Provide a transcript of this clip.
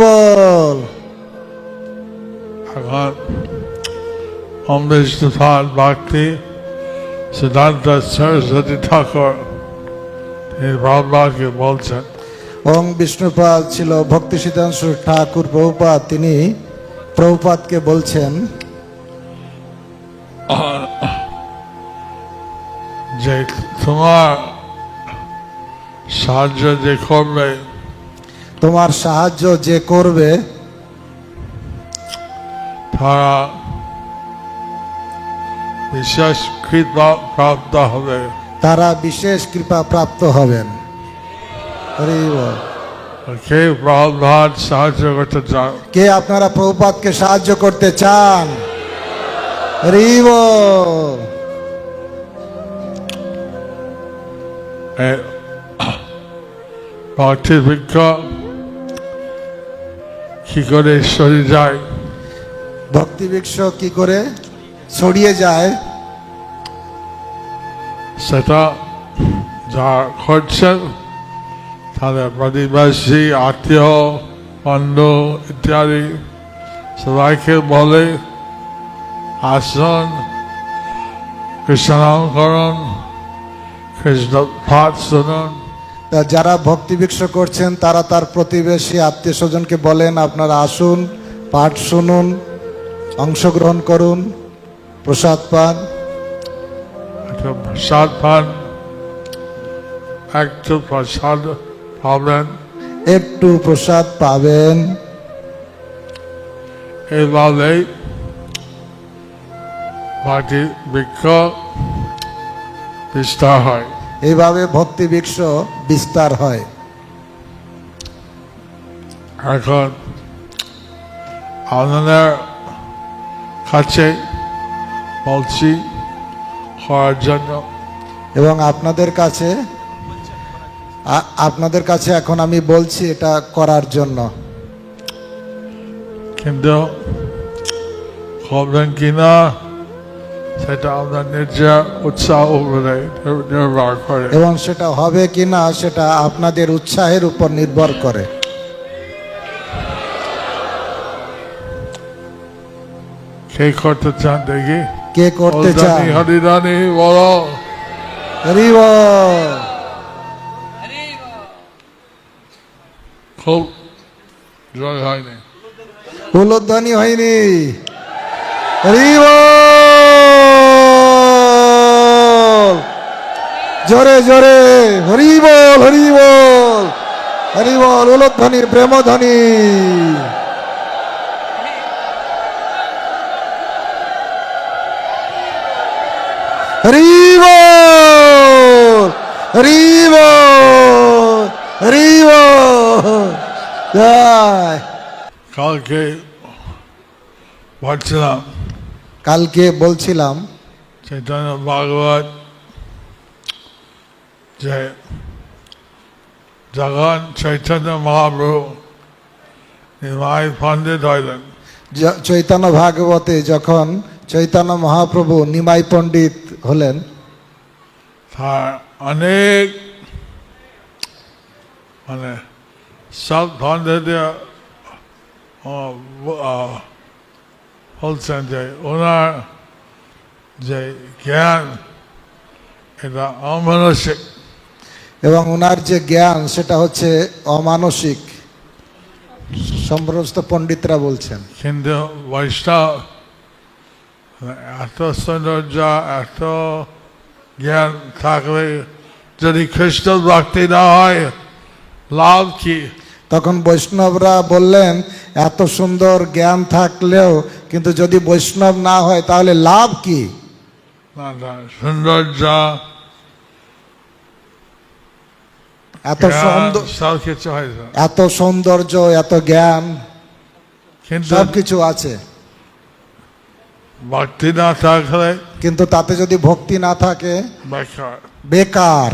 বল। এখন ওম বিষ্ণুপাল ভক্তি সিদ্ধান্ত সরস্বতী ঠাকুর তিনি ভগবানকে বলছেন। ওং বিষ্ণুপাল ছিল ভক্তি সিদ্ধাংশু ঠাকুর প্রভুপাদ তিনি প্রভুপাদকে বলছেন যে তোমার সাহায্য যে করবে তোমার সাহায্য যে করবে তারা বিশেষ কৃপা প্রাপ্ত হবে। তারা বিশেষ কৃপা প্রাপ্ত হবেন। কে প্রহ্লাদ সাহায্য করতে চান কে আপনারা প্রভুপাদকে সাহায্য করতে চান? হরি বল। এই ভক্তি বৃক্ষ কি করে সরে যায়? ভক্তি বৃক্ষ কি করে ছড়িয়ে যায়? সেটা যা করছেন তাদের প্রতিবেশী আত্মীয় বন্ধু ইত্যাদি সবাইকে বলে আসন কৃষ্ণনাম করুন কৃষ্ণ ভাত শুনুন। যারা ভক্তি বৃক্ষ করছেন তারা তার প্রতিবেশী আত্মীয় স্বজনকে বলেন আপনারা আসুন পাঠ শুনুন অংশগ্রহণ করুন প্রসাদ পান। একটা প্রসাদ পান। একটু প্রসাদ পাবেন। একটু প্রসাদ পাবেন। এইভাবে বাকি বৃক্ষ বিস্তার হয়। এইভাবে ভক্তি বৃক্ষ বিস্তার হয়। এখন আপনাদের কাছে বলছি হওয়ার জন্য। এবং আপনাদের কাছে আপনাদের কাছে এখন আমি বলছি এটা করার জন্য। কিন্তু কিনা সেটা আপনার নিজের উৎসাহ উপরে নির্ভর করে এবং সেটা হবে কি না সেটা আপনাদের উৎসাহের উপর নির্ভর করে। কে করতে চান দেখি? কে করতে চান? হরিদানি হরিদানি বলো। হরি খুব জয় হয়নি। উলুধ্বনি হয়নি। হরি বল। জোরে জোরে হরি বল হরি বল হরি বল উলুধ্বনি প্রেমধ্বনি হরি বল হরি বল হরি বল। কালকে বলছিলাম কালকে বলছিলাম চৈতন্য ভাগবত যে যখন চৈতন্য মহাপ্রভু নিমাই পণ্ডিত হইলেন। চৈতন্য ভাগবতে যখন চৈতন্য মহাপ্রভু নিমাই পণ্ডিত হলেন অনেক মানে সব পণ্ডিতরা বলছেন যে ওনার যে জ্ঞান এটা অমানসিক এবং ওনার যে জ্ঞান সেটা হচ্ছে অমানসিক। সমস্ত পণ্ডিতরা বলছেন। কিন্তু বৈষ্ণব এত সৌন্দর্য এত জ্ঞান থাকলে যদি খ্রিস্ট ভক্তি না হয় লাভ কি? তখন বৈষ্ণবরা বললেন এত সুন্দর জ্ঞান থাকলেও কিন্তু যদি বৈষ্ণব না হয় তাহলে লাভ কি? সৌন্দর্য এত এত সৌন্দর্য এত জ্ঞান সবকিছু সব কিছু আছে। ভক্তি না থাকলে কিন্তু তাতে যদি ভক্তি না থাকে বেকার। বেকার।